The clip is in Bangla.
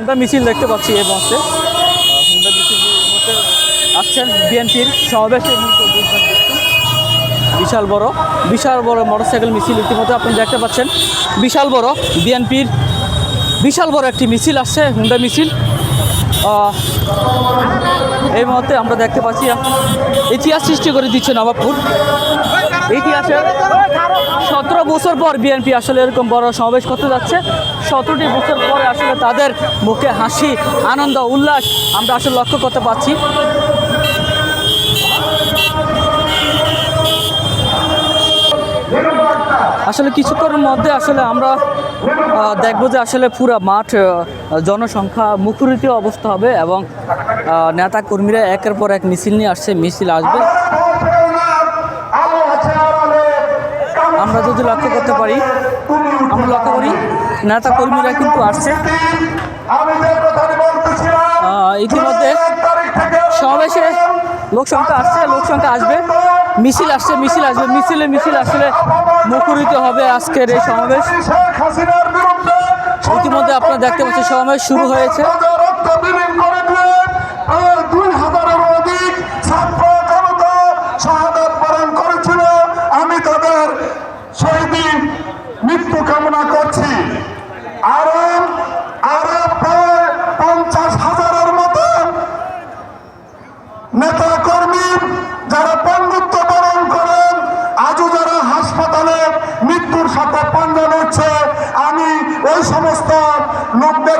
হুন্ডা মিছিল দেখতে পাচ্ছি এই মুহূর্তে। হুন্ডা মিছিল আসছেন বিএনপির সমাবেশে এই মুহূর্তে যোগদান করছেন। বিশাল বড় বিশাল বড় মোটরসাইকেল মিছিল ইতিমধ্যে আপনি দেখতে পাচ্ছেন। বিশাল বড় বিএনপির বিশাল বড় একটি মিছিল আসছে হুন্ডা মিছিল। এই মুহূর্তে আমরা দেখতে পাচ্ছি, ইতিহাস সৃষ্টি করে দিচ্ছে নবাবপুর। ইতিহাসে সতেরো বছর পর বিএনপি আসলে এরকম বড় সমাবেশ করতে যাচ্ছে। সতেরোটি বছর পরে আসলে তাদের মুখে হাসি, আনন্দ, উল্লাস আমরা আসলে লক্ষ্য করতে পারছি। আসলে কিছুক্ষণের মধ্যে আসলে আমরা দেখব যে আসলে পুরো মাঠ জনসংখ্যা মুখরিত অবস্থা হবে এবং নেতা কর্মীরা একের পর এক মিছিল নিয়ে আসছে, মিছিল আসবে। আমরা যদি লক্ষ্য করতে পারি, আমরা লক্ষ্য করি, নেতা কর্মীরা কিন্তু আসছে। ইতিমধ্যে সমাবেশে লোক সংখ্যা আসছে, লোক সংখ্যা আসবে। মিছিল আসছে, মিছিল আসবে, মিছিলে মিছিল আসলে মুখরিত হবে আজকের এই সমাবেশ। ইতিমধ্যে আপনারা দেখতে পাচ্ছেন সমাবেশ শুরু হয়েছে। মৃত্যু কামনা করছি। আরও আরও প্রায় পঞ্চাশ হাজারের মতো নেতা কর্মী যারা বন্ধুত্ব পালন করেন, আজও যারা হাসপাতালে মৃত্যুর সাথে পাঞ্জা নিচ্ছে আমি ওই সমস্ত লোকদের